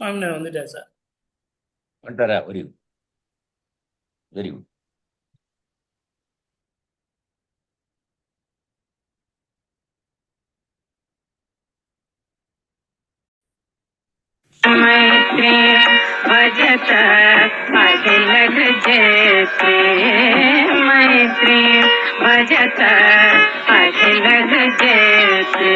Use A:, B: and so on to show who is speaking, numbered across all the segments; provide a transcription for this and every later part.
A: மாமனார் வந்துட்டார் சார்
B: வந்துட்டாரா வெரி குட் வெரி குட்
C: मैत्री भजत अखिलग जेते मैत्री भजत अखिलग जेते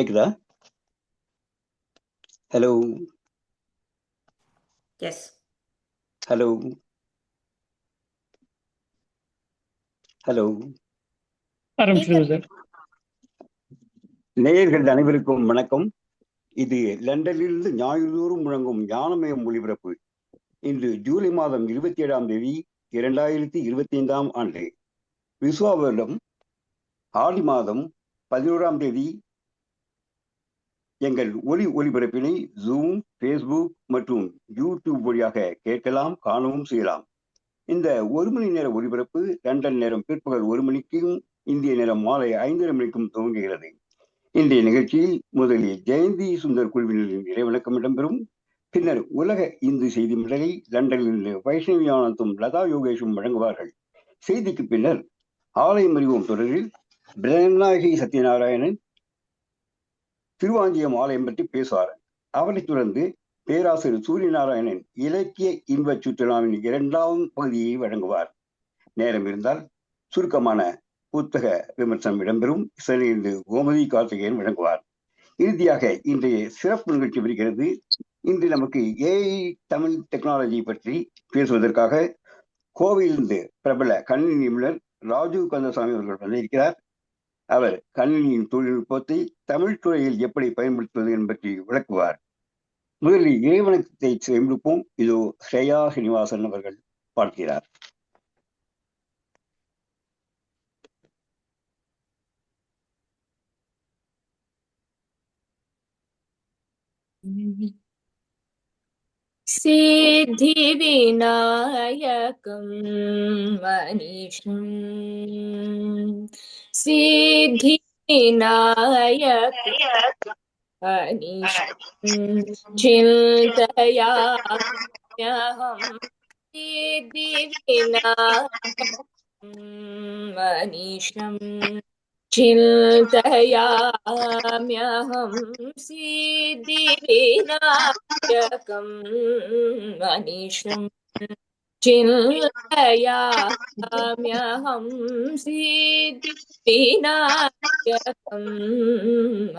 D: கேக்குதா? ஹலோ
A: எஸ்
D: ஹலோ ஹலோ நேயர்கள் அனைவருக்கும் வணக்கம். இது லண்டனிலிருந்து ஞாயிறுதோறும் முழங்கும் ஞானமயம் ஒளிபரப்பு. இன்று ஜூலை மாதம் இருபத்தி ஏழாம் தேதி இரண்டாயிரத்தி இருபத்தி ஐந்தாம் ஆண்டு. வருடம் ஆடி மாதம் பதினோராம் தேதி எங்கள் ஒலி ஒளிபரப்பினை ஜூம் ஃபேஸ்புக் மற்றும் யூடியூப் வழியாக கேட்கலாம் காணவும் செய்யலாம். இந்த ஒரு மணி நேர ஒளிபரப்பு லண்டன் நேரம் பிற்பகல் ஒரு மணிக்கும் இந்திய நேரம் மாலை ஐந்தரை மணிக்கும் துவங்குகிறது. இன்றைய நிகழ்ச்சியில் முதலில் ஜெயந்தி சுந்தர் குழுவினரின் இறைவணக்கம் இடம்பெறும். பின்னர் உலக இந்து செய்தி மடலை லண்டனில் வைஷ்ணவி ஆனந்தும் லதா யோகேஷும் வழங்குவார்கள். செய்திக்கு பின்னர் ஆலயம் அறிவோம் தொடரில் பிரம்மநாயகி சத்யநாராயணன் திருவாஞ்சியம் ஆலயம் பற்றி பேசுவார். அவரைத் தொடர்ந்து பேராசிரியர் சூரியநாராயணன் இலக்கிய இன்பச் சுற்றுலாவின் இரண்டாம் பகுதியை வழங்குவார். நேரம் இருந்தால் சுருக்கமான புத்தக விமர்சனம் இடம்பெறும். சென்னையிலிருந்து கோமதி கார்த்திகேயன் வழங்குவார். இறுதியாக இன்றைய சிறப்பு நிகழ்ச்சி வருகிறது. இன்று நமக்கு ஏஐ தமிழ் டெக்னாலஜி பற்றி பேசுவதற்காக கோவையிலிருந்து பிரபல கணினி நிபுணர் ராஜீவ் கந்தசாமி அவர்கள் வந்திருக்கிறார். அவர் கணினியின் தொழில்நுட்பத்தை தமிழ் துறையில் எப்படி பயன்படுத்துவது என்பதை விளக்குவார் முதலில் இறைவணக்கத்தை சேமிப்போம் இதோ ஸ்ரேயா ஸ்ரீனிவாசன் அவர்கள் பார்க்கிறார்
E: सिद्धिविनायकं मनीषम् सिद्धिविनायक मनीषं चिन्तयाम्यहं सिद्धिविनायकं मनीषम् चिन्तयाम्यहं सिद्धिविनायकं मनीषम् चिन्तयाम्यहं सिद्धिविनायकम्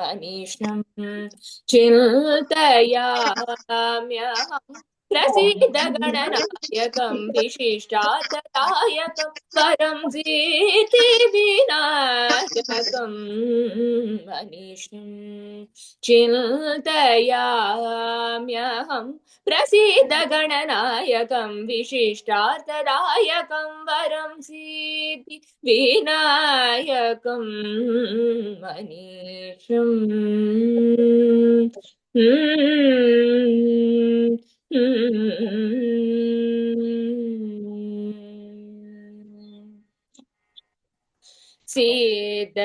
E: अनिष्णम् चिन्तयाम्यहं प्रसीदगणनायकं विशिष्टार्थदायकं परं सिद्धिविनायकम् अनिष्णम् चिन्तयाम्यहं प्रसीदगणनायकं विशिष्टार्थदायकं वरं सिद्धि विनायकं मनीषम् சேதயாட்ச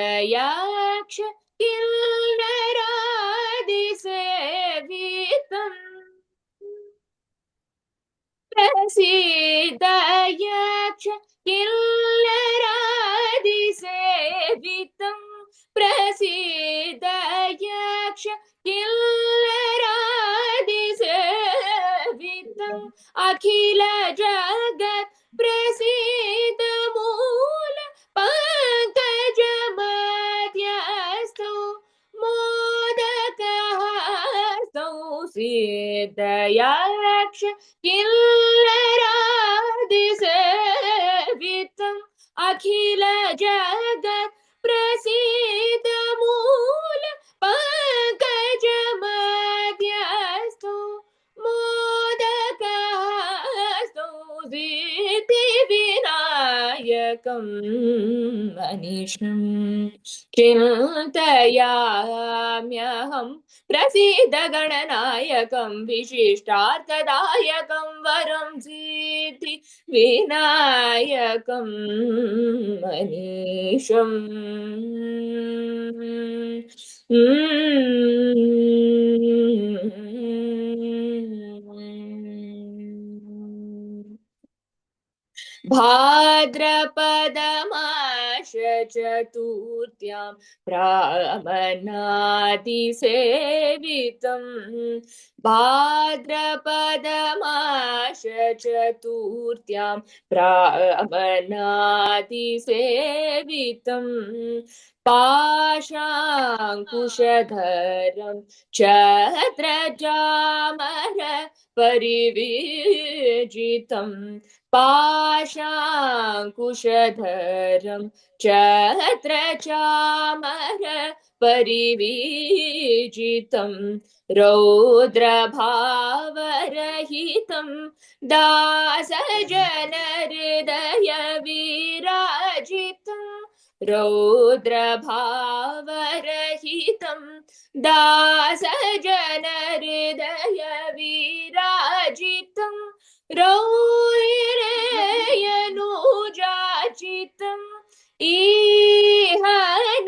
E: கில்லராதிசேவிதம் பிரசீதயாட்ச கில்லராதிசேவிதம் பிரசீதயாட்ச கில்லராதிசேவிதம் அகில ஜா चिन्तयाम्यहं प्रसीदगणनायकं विशिष्टार्थदायकं वरं सिद्धि विनायकम् मनीषम्। भाद्रपदमाश चतुर्थ्यां ब्राह्मणादिसेवितं भाद्रपदमाश चतुर्थ्यां ब्राह्मणादिसेवितं पाशाङ्कुशधरं छत्रजामर परिवेजितं पाशाङ्कुशधरं चत्रचामर परिवीजितं रौद्रभावरहितं दासजनहृदयविराजितं रौद्रभावरहितम् दासजन रौहिरेयनुजाचितम् विराजितम्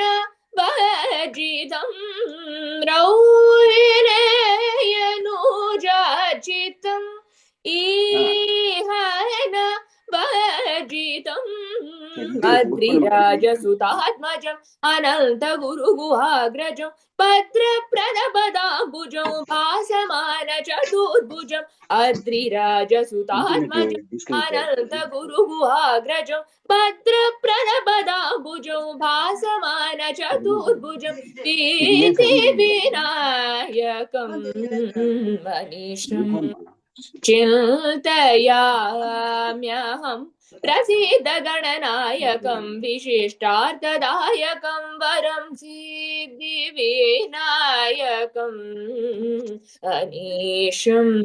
E: न भजितं रौहिरेयनुजाचितम् रौरयनुजाचितम् न भजितम् अद्रिराजसुतात्मजम् अनन्त गुरु गुहाग्रजं भद्रप्रदपदाम्बुजं भासमान चतुर्भुजम् अद्रिराजसुतात्मजम् अनन्त गुरु गुहाग्रजं भद्रप्रदपदाम्बुजं भासमान चतुर्भुजं दीति विनायकं मनीषं चिन्तयाम्यहम्। प्रसीदगणनायकं विशिष्टार्थदायकं वरं सिद्धिविनायकम् अनीशम्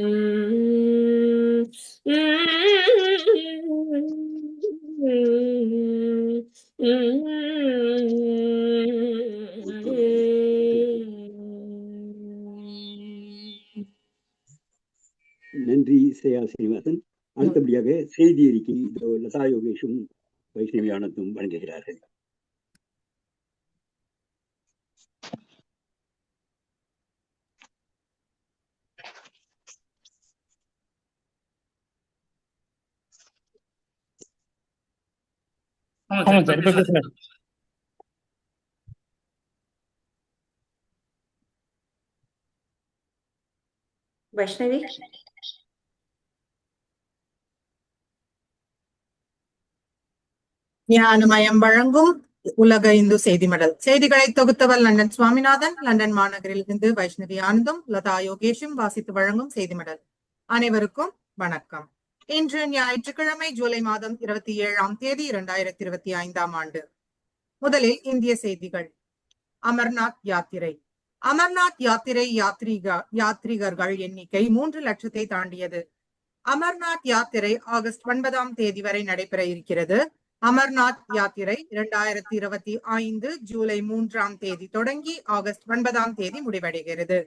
D: நன்றி சேயா சீனிவாசன் அடுத்தபடியாக செய்தி அறிக்கை இதோ லதா யோகேஷும் வைஷ்ணவி ஆனந்தும் வழங்குகிறார்கள்.
F: ஆமாம்
A: ஞானமயம் வழங்கும் உலக இந்து செய்தி மடல் செய்திகளை தொகுத்தவர் லண்டன் சுவாமிநாதன் லண்டன் மாநகரில் இருந்து வைஷ்ணவி ஆனந்தும் லதா யோகேஷும் வாசித்து வழங்கும் செய்தி மடல் அனைவருக்கும் வணக்கம். இன்று ஞாயிற்றுக்கிழமை ஜூலை மாதம் இருபத்தி ஏழாம் தேதி இரண்டாயிரத்தி இருபத்தி ஐந்தாம் ஆண்டு. முதலில் இந்திய செய்திகள். அமர்நாத் யாத்திரை. அமர்நாத் யாத்திரை யாத்ரீக யாத்ரீகர்கள் எண்ணிக்கை மூன்று லட்சத்தை தாண்டியது. அமர்நாத் யாத்திரை ஆகஸ்ட் ஒன்பதாம் தேதி வரை நடைபெற இருக்கிறது. அமர்நாத் யாத்திரை இரண்டாயிரத்தி இருபத்தி ஐந்து ஜூலை மூன்றாம் தேதி தொடங்கி ஆகஸ்ட் ஒன்பதாம் தேதி முடிவடைகிறது.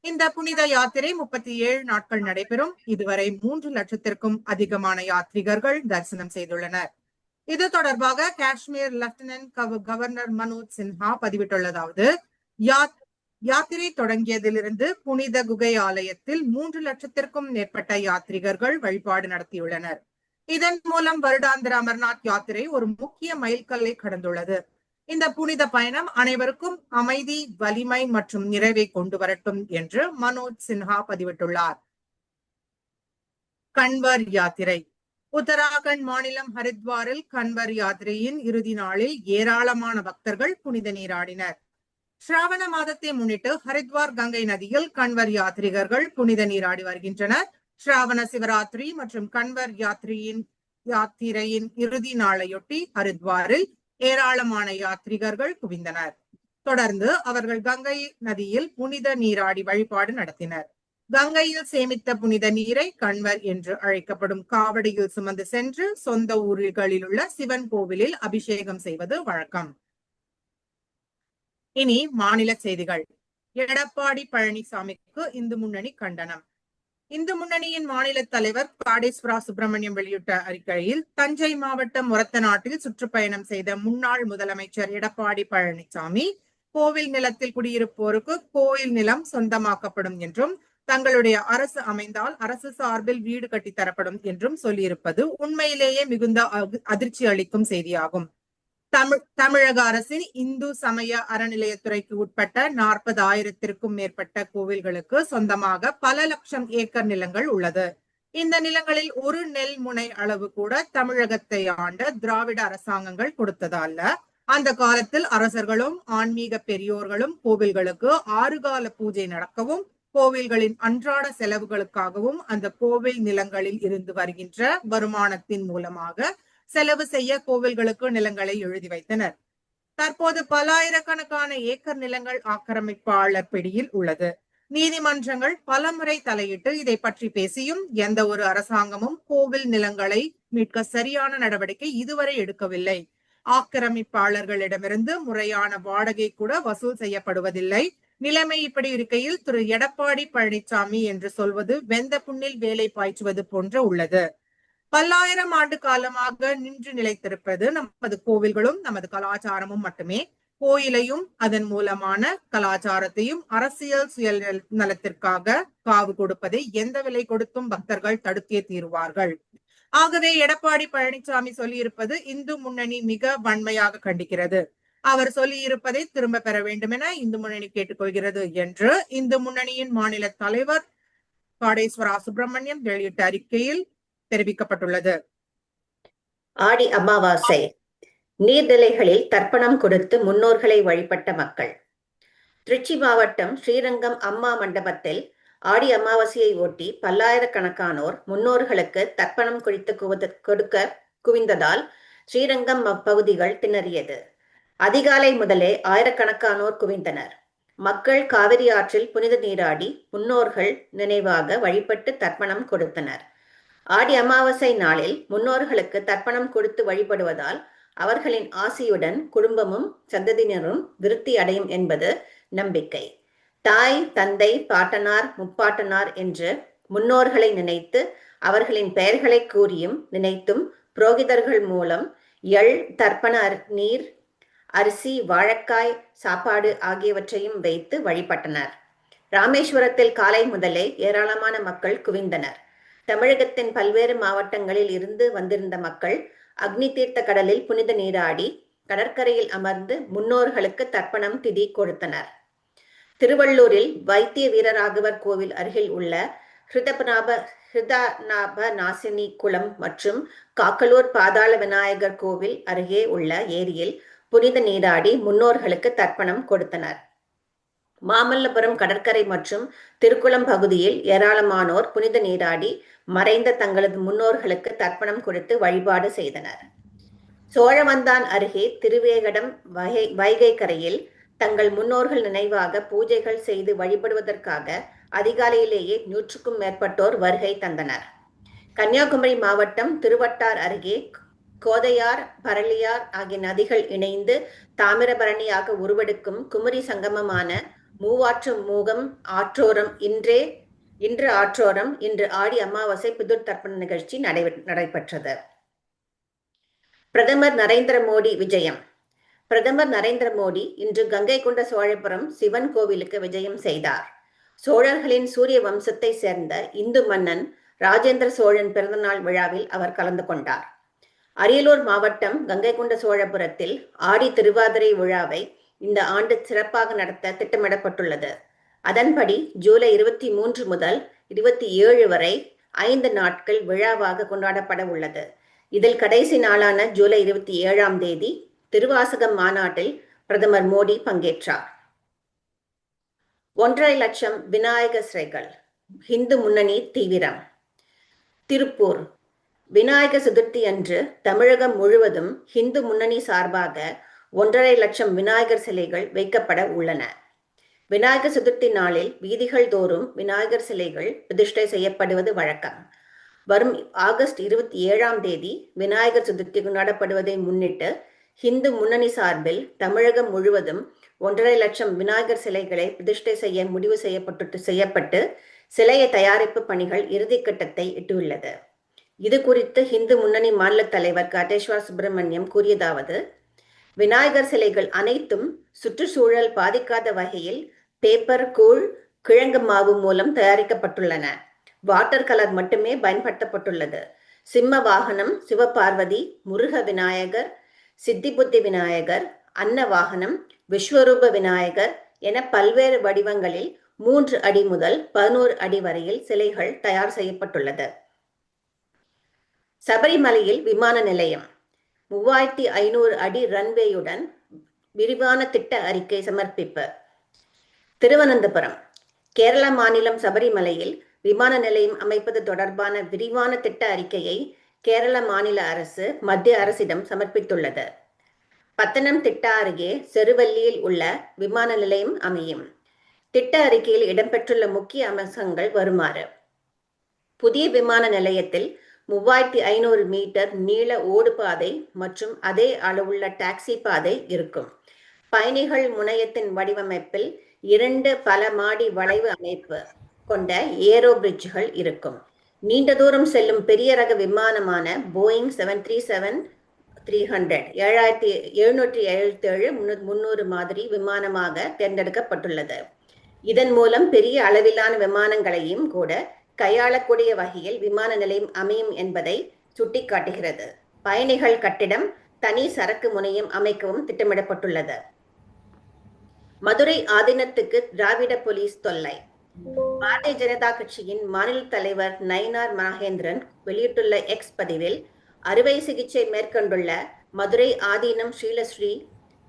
A: இந்த புனித யாத்திரை முப்பத்தி ஏழு நாட்கள் நடைபெறும். இதுவரை மூன்று லட்சத்திற்கும் அதிகமான யாத்ரிகர்கள் தரிசனம் செய்துள்ளனர். இது தொடர்பாக காஷ்மீர் லெப்டினன்ட் கவர்னர் மனோஜ் சின்ஹா பதிவிட்டுள்ளதாவது யாத்திரை தொடங்கியதிலிருந்து புனித குகை ஆலயத்தில் மூன்று லட்சத்திற்கும் மேற்பட்ட யாத்ரிகர்கள் வழிபாடு நடத்தியுள்ளனர். இதன் மூலம் வருடாந்திர அமர்நாத் யாத்திரை ஒரு முக்கிய மைல்கல்லை கடந்துள்ளது. இந்த புனித பயணம் அனைவருக்கும் அமைதி வலிமை மற்றும் நிறைவை கொண்டு வரட்டும் என்று மனோஜ் சின்ஹா பதிவிட்டுள்ளார். கன்வர் யாத்திரை. உத்தராகண்ட் மாநிலம் ஹரித்வாரில் கன்வர் யாத்திரையின் இறுதி நாளில் ஏராளமான பக்தர்கள் புனித நீராடினர். ஸ்ராவண மாதத்தை முன்னிட்டு ஹரித்வார் கங்கை நதியில் கன்வர் யாத்ரீகர்கள் புனித நீராடி வருகின்றனர். ஸ்ராவண சிவராத்திரி மற்றும் கன்வர் யாத்திரையின் யாத்திரையின் இறுதி நாளையொட்டி ஹரித்வாரில் ஏராளமான யாத்ரிகர்கள் குவிந்தனர். தொடர்ந்து அவர்கள் கங்கை நதியில் புனித நீராடி வழிபாடு நடத்தினர். கங்கையில் சேமித்த புனித நீரை கண்வர் என்று அழைக்கப்படும் காவடியில் சுமந்து சென்று சொந்த ஊர்களில் உள்ள சிவன் கோவிலில் அபிஷேகம் செய்வது வழக்கம். இனி மாநில செய்திகள். எடப்பாடி பழனிசாமிக்கு இந்து முன்னணி கண்டனம். இந்து முன்னணியின் மாநில தலைவர் காடேஸ்வரா சுப்பிரமணியம் வெளியிட்ட அறிக்கையில் தஞ்சை மாவட்டம் முரத்தநாட்டில் சுற்றுப்பயணம் செய்த முன்னாள் முதலமைச்சர் எடப்பாடி பழனிசாமி கோவில் நிலத்தில் குடியிருப்போருக்கு கோயில் நிலம் சொந்தமாக்கப்படும் என்றும் தங்களுடைய அரசு அமைந்தால் அரசு சார்பில் வீடு கட்டித்தரப்படும் என்றும் சொல்லியிருப்பது உண்மையிலேயே மிகுந்த அதிர்ச்சி அளிக்கும் செய்தியாகும். தமிழ் தமிழக அரசின் இந்து சமய அறநிலையத்துறைக்கு உட்பட்ட நாற்பது ஆயிரத்திற்கும் மேற்பட்ட கோவில்களுக்கு சொந்தமாக பல லட்சம் ஏக்கர் நிலங்கள் உள்ளது. இந்த நிலங்களில் ஒரு நெல் முனை அளவு கூட தமிழகத்தை ஆண்ட திராவிட அரசாங்கங்கள் கொடுத்ததல்ல. அந்த காலத்தில் அரசர்களும் ஆன்மீக பெரியோர்களும் கோவில்களுக்கு ஆறுகால பூஜை நடக்கவும் கோவில்களின் அன்றாட செலவுகளுக்காகவும் அந்த கோவில் நிலங்களில் இருந்து வருகின்ற வருமானத்தின் மூலமாக செலவு செய்ய கோவில்களுக்கு நிலங்களை எழுதி வைத்தனர். தற்போது பல்லாயிரக்கணக்கான ஏக்கர் நிலங்கள் ஆக்கிரமிப்பாளர் பிடியில் உள்ளது. நீதிமன்றங்கள் பலமுறை தலையிட்டு இதை பற்றி பேசியும் எந்த ஒரு அரசாங்கமும் கோவில் நிலங்களை மீட்க சரியான நடவடிக்கை இதுவரை எடுக்கவில்லை. ஆக்கிரமிப்பாளர்களிடமிருந்து முறையான வாடகை கூட வசூல் செய்யப்படுவதில்லை. நிலைமை இப்படி இருக்கையில் திரு. எடப்பாடி பழனிசாமி என்று சொல்வது வெந்த புண்ணில் வேலை பாய்ச்சுவது போன்ற உள்ளது. பல்லாயிரம் ஆண்டு காலமாக நின்று நிலைத்திருப்பது நமது கோவில்களும் நமது கலாச்சாரமும் மட்டுமே. கோயிலையும் அதன் மூலமான கலாச்சாரத்தையும் அரசியல் சுய நலத்திற்காக காவு கொடுப்பதை எந்த விலை கொடுத்தும் பக்தர்கள் தடுத்தே தீருவார்கள். ஆகவே எடப்பாடி பழனிசாமி சொல்லியிருப்பது இந்து முன்னணி மிக வன்மையாக கண்டிக்கிறது. அவர் சொல்லியிருப்பதை திரும்ப பெற வேண்டும் என இந்து முன்னணி கேட்டுக்கொள்கிறது என்று இந்து முன்னணியின் மாநில தலைவர் காடேஸ்வரா சுப்பிரமணியம் வெளியிட்ட அறிக்கையில் தெரிவிக்கப்பட்டுள்ளது.
G: ஆடி அமாவாசை. நீர்நிலைகளில் தர்ப்பணம் கொடுத்து முன்னோர்களை வழிபட்ட மக்கள். திருச்சி மாவட்டம் ஸ்ரீரங்கம் அம்மா மண்டபத்தில் ஆடி அமாவாசையை ஒட்டி பல்லாயிரக்கணக்கானோர் முன்னோர்களுக்கு தர்ப்பணம் குறித்து குவத- கொடுக்க குவிந்ததால் ஸ்ரீரங்கம் பகுதிகள் திணறியது. அதிகாலை முதலே ஆயிரக்கணக்கானோர் குவிந்தனர். மக்கள் காவிரி ஆற்றில் புனித நீராடி முன்னோர்கள் நினைவாக வழிபட்டு தர்ப்பணம் கொடுத்தனர். ஆடி அமாவாசை நாளில் முன்னோர்களுக்கு தர்ப்பணம் கொடுத்து வழிபடுவதால் அவர்களின் ஆசியுடன் குடும்பமும் சந்ததியினரும் விருத்தி அடையும் என்பது நம்பிக்கை. தாய் தந்தை பாட்டனார் முப்பாட்டனார் என்று முன்னோர்களை நினைத்து அவர்களின் பெயர்களை கூறியும் நினைத்தும் புரோகிதர்கள் மூலம் எள் தர்ப்பண அர்- நீர் அரிசி வாழைக்காய் சாப்பாடு ஆகியவற்றையும் வைத்து வழிபட்டனர். ராமேஸ்வரத்தில் காலை முதலே ஏராளமான மக்கள் குவிந்தனர். தமிழகத்தின் பல்வேறு மாவட்டங்களில் இருந்து வந்திருந்த மக்கள் அக்னி தீர்த்த கடலில் புனித நீராடி கடற்கரையில் அமர்ந்து முன்னோர்களுக்கு தர்ப்பணம் திதி கொடுத்தனர். திருவள்ளூரில் வைத்திய வீரராகவர் கோவில் அருகில் உள்ள ஹிருதபநாப ஹிருதநாப நாசினி குளம் மற்றும் காக்கலூர் பாதாள விநாயகர் கோவில் அருகே உள்ள ஏரியில் புனித நீராடி முன்னோர்களுக்கு தர்ப்பணம் கொடுத்தனர். மாமல்லபுரம் கடற்கரை மற்றும் திருக்குளம் பகுதியில் ஏராளமானோர் புனித நீராடி மறைந்த தங்களது முன்னோர்களுக்கு தர்ப்பணம் கொடுத்து வழிபாடு செய்தனர். சோழவந்தான் அருகே திருவேகடம் வகை வைகை கரையில் தங்கள் முன்னோர்கள் நினைவாக பூஜைகள் செய்து வழிபடுவதற்காக அதிகாலையிலேயே நூற்றுக்கும் மேற்பட்டோர் வருகை தந்தனர். கன்னியாகுமரி மாவட்டம் திருவட்டார் அருகே கோதையார் பரளியார் ஆகிய நதிகள் இணைந்து தாமிரபரணியாக உருவெடுக்கும் குமரி சங்கமமான மூவாற்று மூகம் ஆற்றோரம் இன்றே இன்று ஆற்றோரம் இன்று ஆடி அமாவாசை புதுர் தர்ப்பண நிகழ்ச்சி நடை நடைபெற்றது. பிரதமர் நரேந்திர மோடி விஜயம். பிரதமர் நரேந்திர மோடி இன்று கங்கை கொண்ட சோழபுரம் சிவன் கோவிலுக்கு விஜயம் செய்தார். சோழர்களின் சூரிய வம்சத்தை சேர்ந்த இந்து மன்னன் ராஜேந்திர சோழன் பிறந்தநாள் விழாவில் அவர் கலந்து கொண்டார். அரியலூர் மாவட்டம் கங்கை கொண்ட சோழபுரத்தில் ஆடி திருவாதிரை விழாவை இந்த ஆண்டு சிறப்பாக நடத்த திட்டமிடப்பட்டுள்ளது. அதன்படி ஜூலை இருபத்தி மூன்று முதல் இருபத்தி ஏழு வரை ஐந்து நாட்கள் விழாவாக கொண்டாடப்பட உள்ளது. இதில் கடைசி நாளான ஜூலை இருபத்தி ஏழாம் தேதி திருவாசகம் மாநாட்டில் பிரதமர் மோடி பங்கேற்றார். ஒன்றரை லட்சம் விநாயக சிறைகள் இந்து முன்னணி தீவிரம். திருப்பூர் விநாயக சதுர்த்தி அன்று தமிழகம் முழுவதும் இந்து முன்னணி சார்பாக ஒன்றரை லட்சம் விநாயகர் சிலைகள் வைக்கப்பட உள்ளன. விநாயகர் சதுர்த்தி நாளில் வீதிகள் தோறும் விநாயகர் சிலைகள் பிரதிஷ்டை செய்யப்படுவது வழக்கம். வரும் ஆகஸ்ட் இருபத்தி ஏழாம் தேதி விநாயகர் சதுர்த்தி கொண்டாடப்படுவதை முன்னிட்டு ஹிந்து முன்னணி சார்பில் தமிழகம் முழுவதும் ஒன்றரை லட்சம் விநாயகர் சிலைகளை பிரதிஷ்டை செய்ய முடிவு செய்யப்பட்டு செய்யப்பட்டு சிலைய தயாரிப்பு பணிகள் இறுதிக்கட்டத்தை எட்டியுள்ளது. இது குறித்து ஹிந்து முன்னணி மாநில தலைவர் காட்டேஸ்வர் சுப்பிரமணியம் கூறியதாவது விநாயகர் சிலைகள் அனைத்தும் சுற்றுச்சூழல் பாதிக்காத வகையில் பேப்பர் கூழ் கிழங்கு மாவு மூலம் தயாரிக்கப்பட்டுள்ளன. வாட்டர் கலர் மட்டுமே பயன்படுத்தப்பட்டுள்ளது. சிம்ம வாகனம் சிவபார்வதி முருக விநாயகர் சித்திபுத்தி விநாயகர் அன்ன வாகனம் விஸ்வரூப விநாயகர் என பல்வேறு வடிவங்களில் மூன்று அடி முதல் பதினோரு அடி வரையில் சிலைகள் தயார் செய்யப்பட்டுள்ளது. சபரிமலையில் விமான நிலையம். மூவாயிரத்தி ஐநூறு அடி ரன்வேயுடன் விரிவான திட்ட அறிக்கை சமர்ப்பிப்பு. திருவனந்தபுரம் கேரள மாநிலம் சபரிமலையில் விமான நிலையம் அமைப்பது தொடர்பான விரிவான திட்ட அறிக்கையை கேரள மாநில அரசு மத்திய அரசிடம் சமர்ப்பித்துள்ளது. பத்தனம் திட்ட அருகே செருவல்லியில் உள்ள விமான நிலையம் அமையும். திட்ட அறிக்கையில் இடம்பெற்றுள்ள முக்கிய அம்சங்கள் வருமாறு. புதிய விமான நிலையத்தில் மூவாயிரத்தி ஐநூறு மீட்டர் நீள ஓடுபாதை மற்றும் அதே அளவுள்ள டாக்ஸி பாதை இருக்கும். பயணிகள் முனையத்தின் வடிவமைப்பில் இரண்டு பல மாடி வளைவு அமைப்பு கொண்ட ஏரோ பிரிட்ஜ்கள் இருக்கும். நீண்ட தூரம் செல்லும் பெரிய ரக விமானமான Boeing seven three seven three hundred ஏழாயிரத்தி எழுநூற்றி எழுபத்தி ஏழு முன்னூறு மாதிரி விமானமாக தேர்ந்தெடுக்கப்பட்டுள்ளது. இதன் மூலம் பெரிய அளவிலான விமானங்களையும் கூட கையாளக்கூடிய வகையில் விமான நிலையம் அமையும் என்பதை சுட்டிக்காட்டுகிறது. பயணிகள் கட்டிடம் தனி சரக்கு முனையம் அமைக்கவும் திட்டமிடப்பட்டுள்ளது. மதுரை ஆதீனத்துக்கு திராவிட போலீஸ் தொல்லை. பாரதிய ஜனதா கட்சியின் மாநில தலைவர் நயினார் மகேந்திரன் வெளியிட்டுள்ள எக்ஸ் பதிவில் அறுவை சிகிச்சை மேற்கொண்டுள்ள மதுரை ஆதீனம் ஸ்ரீலஸ்ரீ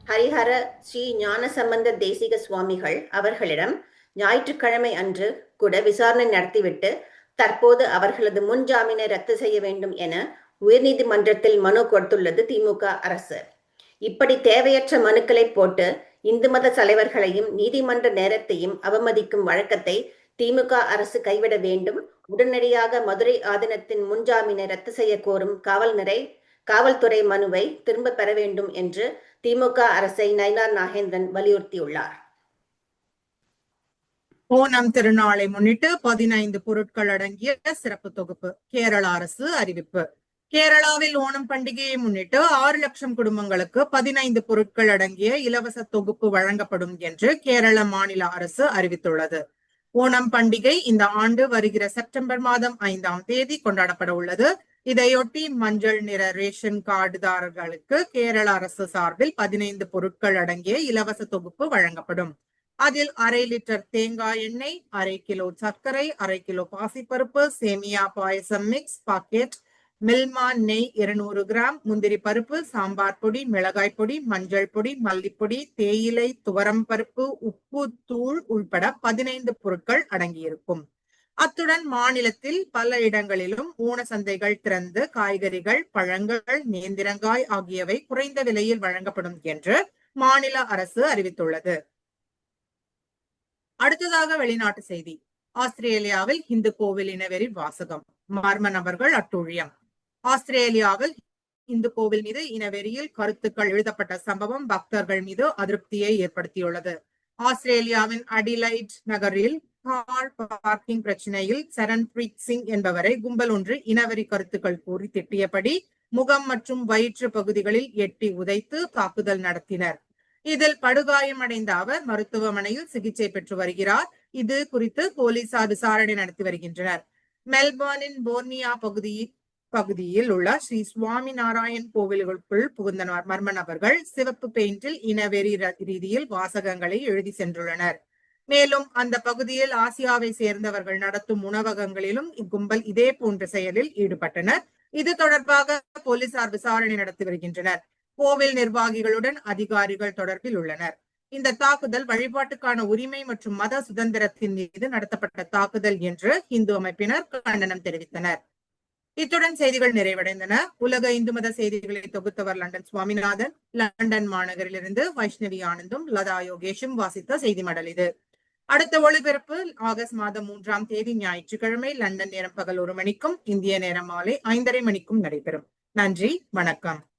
G: ஹரிஹர ஸ்ரீ ஞானசம்பந்த தேசிக சுவாமிகள் அவர்களிடம் ஞாயிற்றுக்கிழமை அன்று கூட விசாரணை நடத்திவிட்டு தற்போது அவர்களது முன்ஜாமீனை ரத்து செய்ய வேண்டும் என உயர்நீதிமன்றத்தில் மனு கொடுத்துள்ளது திமுக அரசு. இப்படி தேவையற்ற மனுக்களை போட்டு இந்து மத தலைவர்களையும் நீதிமன்ற நேரத்தையும் அவமதிக்கும் வழக்கத்தை திமுக அரசு கைவிட வேண்டும். உடனடியாக மதுரை ஆதீனத்தின் முன்ஜாமீனை ரத்து செய்ய கோரும் காவல் நிறை காவல்துறை மனுவை திரும்ப பெற வேண்டும் என்று திமுக அரசை நயினார் நாகேந்திரன் வலியுறுத்தியுள்ளார்.
A: ஓணம் திருநாளை முன்னிட்டு பதினைந்து பொருட்கள் அடங்கிய சிறப்பு தொகுப்பு கேரள அரசு அறிவிப்பு. கேரளாவில் ஓணம் பண்டிகையை முன்னிட்டு ஆறு லட்சம் குடும்பங்களுக்கு பதினைந்து பொருட்கள் அடங்கிய இலவச தொகுப்பு வழங்கப்படும் என்று கேரள மாநில அரசு அறிவித்துள்ளது. ஓணம் பண்டிகை இந்த ஆண்டு வருகிற செப்டம்பர் மாதம் ஐந்தாம் தேதி கொண்டாடப்பட உள்ளது. இதையொட்டி மஞ்சள் நிற ரேஷன் கார்டுதாரர்களுக்கு கேரள அரசு சார்பில் பதினைந்து பொருட்கள் அடங்கிய இலவச தொகுப்பு வழங்கப்படும். அதில் அரை லிட்டர் தேங்காய் எண்ணெய் அரை கிலோ சர்க்கரை அரை கிலோ பாசிப்பருப்பு சேமியா பாயசம் மிக்ஸ் பாக்கெட் மில்மா நெய் இருநூறு கிராம் முந்திரி பருப்பு சாம்பார் பொடி மிளகாய் பொடி மஞ்சள் பொடி மல்லிப்பொடி தேயிலை துவரம் பருப்பு உப்பு தூள் உள்பட பதினைந்து பொருட்கள் அடங்கியிருக்கும். அத்துடன் மாநிலத்தில் பல இடங்களிலும் ஊனசந்தைகள் திறந்து காய்கறிகள் பழங்கள் நேந்திரங்காய் ஆகியவை குறைந்த விலையில் வழங்கப்படும் என்று மாநில அரசு அறிவித்துள்ளது. அடுத்ததாக வெளிநாட்டு செய்தி. ஆஸ்திரேலியாவில் இந்து கோவில் இனவெறி வாசகம் மர்ம நபர்கள் அட்டூழியம். ஆஸ்திரேலியாவில் இந்து கோவில் மீது இனவெறியில் கருத்துக்கள் எழுதப்பட்ட சம்பவம் பக்தர்கள் மீது அதிருப்தியை ஏற்படுத்தியுள்ளது. ஆஸ்திரேலியாவின் அடிலைட் நகரில் கார் பார்க்கிங் பிரச்சனையில் சரண்பிரீத் சிங் என்பவரை கும்பல் ஒன்று இனவெறி கருத்துக்கள் கூறி திட்டியபடி முகம் மற்றும் வயிற்று பகுதிகளில் எட்டி உதைத்து தாக்குதல் நடத்தினர். இதில் படுகாயமடைந்த அவர் மருத்துவமனையில் சிகிச்சை பெற்று வருகிறார். இது குறித்து போலீசார் விசாரணை நடத்தி வருகின்றனர். மெல்பர்னின் போர்னியா பகுதி பகுதியில் உள்ள ஸ்ரீ சுவாமி நாராயண் கோவில்களுக்குள் புகுந்த மர்ம நபர்கள் சிவப்பு பெயிண்டில் இனவெறி ர- ரீதியில் வாசகங்களை எழுதி சென்றுள்ளனர். மேலும் அந்த பகுதியில் ஆசியாவை சேர்ந்தவர்கள் நடத்தும் உணவகங்களிலும் இக்கும்பல் இதே போன்ற செயலில் ஈடுபட்டனர். இது தொடர்பாக போலீசார் விசாரணை நடத்தி வருகின்றனர். கோவில் நிர்வாகிகளுடன் அதிகாரிகள் தொடர்பில் உள்ளனர். இந்த தாக்குதல் வழிபாட்டுக்கான உரிமை மற்றும் மத சுதந்திரத்தின் மீது நடத்தப்பட்ட தாக்குதல் என்று இந்து அமைப்பினர் கண்டனம் தெரிவித்தனர். இத்துடன் செய்திகள் நிறைவடைந்தன. உலக இந்து மத செய்திகளை தொகுத்தவர் லண்டன் சுவாமிநாதன் லண்டன் மாநகரிலிருந்து வைஷ்ணவி ஆனந்தும் லதா யோகேஷும் வாசித்த செய்தி மடல் இது. அடுத்த ஒளிபரப்பு ஆகஸ்ட் மாதம் மூன்றாம் தேதி ஞாயிற்றுக்கிழமை லண்டன் நேரம் பகல் ஒரு மணிக்கும் இந்திய நேரம் மாலை ஐந்தரை மணிக்கும் நடைபெறும். நன்றி வணக்கம்.